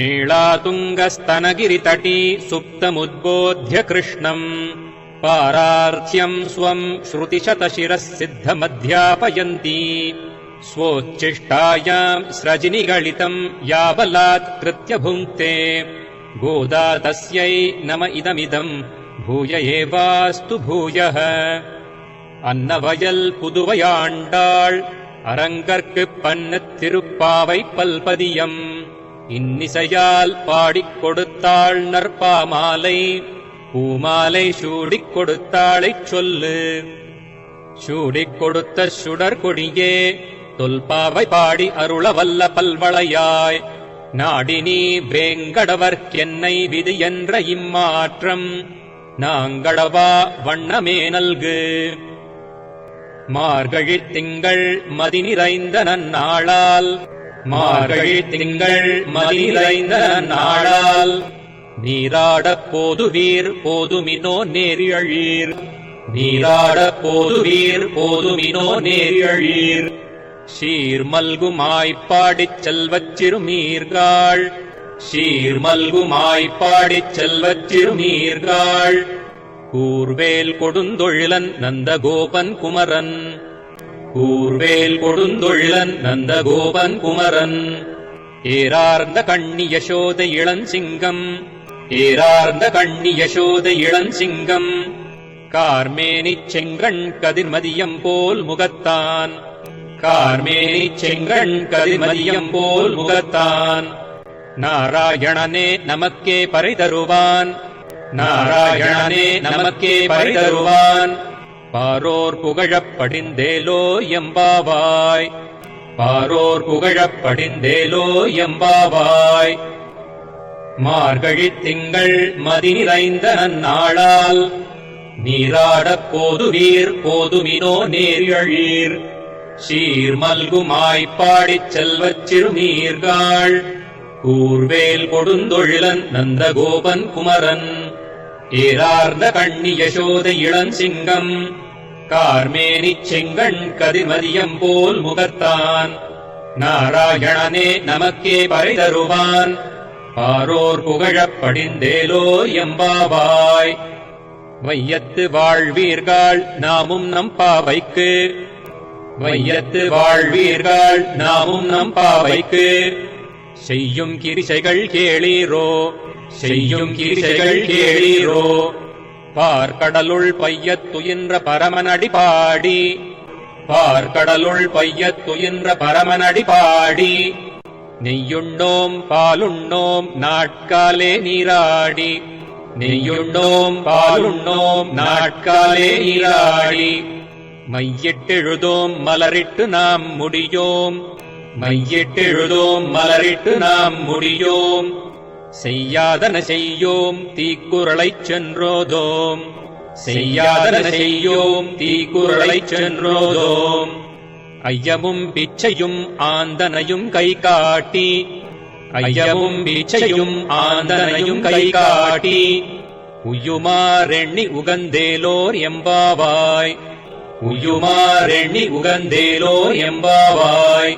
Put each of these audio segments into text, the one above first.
नीळातुङ्गस्तनगिरितटी सुप्तमुद्बोध्य कृष्णम् पारार्च्यम् स्वम् श्रुतिशतशिरः सिद्धमध्यापयन्ती स्वोच्छिष्टायाम् स्रजिनिगलितम् याबलात्कृत्य भुङ्क्ते गोदा तस्यै नम इदमिदम् भूय एवास्तु भूयः அன்னவயல் புதுவையாண்டாள் அரங்கற்குப் பண்ணத் திருப்பாவை பல்பதியம் இன்னிசையால் பாடிக் கொடுத்தாள் நற்பாமாலை. பூமாலை சூடிக் கொடுத்தாளைச் சொல்லு. சூடிக் கொடுத்த சுடர் கொடியே தொல்பாவை பாடி அருளவல்ல பல்வளையாய். நாடினி வேங்கடவர்க்கென்னை விதி என்ற இம்மாற்றம். நாங்களவா வண்ணமே நல்கு. மார்கழித் திங்கள் மதி நிறைந்த நன்னாளால் மார்கழி திங்கள் மதிலைந்த நாடால் நீராடப் போதுவீர் போதுமினோ நேரியழீர். நீராடப் போதுவீர் போதுமினோ நேரியழீர். சீர் மல்குமாய்ப்பாடிச் செல்வச் சிறுமீர்காள். சீர் மல்குமாய்ப்பாடிச் செல்வச் சிறுமீர்காள். கூர்வேல் கொடுந்தொழிலன் நந்தகோபன் குமரன். கூர்வேல் கொடுந்தொழிலன் நந்தகோபன் குமரன். ஏரார்ந்த கண்ணி யசோத இளஞ்சிங்கம். ஏரார்ந்த கண்ணி யசோத இளஞ்சிங்கம். கார்மேனிச் செங்கண் கதிர்மதியம் போல் முகத்தான். கார்மேனிச் செங்கண் கதிர்மதியம் போல் முகத்தான். நாராயணனே நமக்கே பறிதருவான் நாராயணனே நமக்கே பறிதருவான் பாரோர் புகழப் படிந்தேலோ எம்பாவாய். பாரோர் புகழப் படிந்தேலோ எம்பாவாய். மார்கழி திங்கள் மதி நிறைந்த நாளால் நீராடப் போதுவீர் போதுமினோ நேரியழீர். சீர் மல்குமாய்ப்பாடிச் செல்வச் சிறுமீர்காள் கூர்வேல் கொடுந்தொழிலன் நந்தகோபன் குமரன். ஏரார்ந்த கண்ணி யசோத இளஞ்சிங்கம் கார்மேனி செங்கண் கதிர்மதியம் போல் முகத்தான். நாராயணனே நமக்கே பரிதருவான் பாரோர் புகழப் படிந்தேலோ எம்பாவாய். வையத்து வாழ்வீர்கள் நாமும் நம் பாவைக்கு. வையத்து வாழ்வீர்கள் நாமும் நம் பாவைக்கு. செய்யும் கிரிசைகள் கேளீரோ செய்யும் கிரிசைகள் கேளீரோ. பார்க்கடலுள் பையத்துயின்ற பரமனடி பாடி பார்க்கடலுள் பையத்துயின்ற பரமனடி பாடி. நெய்யுண்டோம் பாலுண்ணோம் நாட்காலே நீராடி. நெய்யுண்டோம் பாலுண்ணோம் நாட்காலே நீராடி. மையிட்டெழுதோம் மலரிட்டு நாம் முடியோம். மையிட்டெழுதோம் மலரிட்டு நாம் முடியோம். செய்யாதன செய்யோம் தீக்குறளைச் சென்றோதோம். செய்யாதன செய்யோம் தீக்குறளைச் சென்றோதோம். ஐயமும் பிச்சையும் ஆந்தனையும் கை காட்டி ஐயமும் பிச்சையும் ஆந்தனையும் கை காட்டி உயுமாறெண்ணி உகந்தேலோர் எம்பாவாய். உயுமாறெண்ணி உகந்தேலோர் எம்பாவாய்.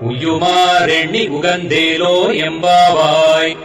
உயுமாறெண்ணி உகந்தேலோ எம்பாவாய்.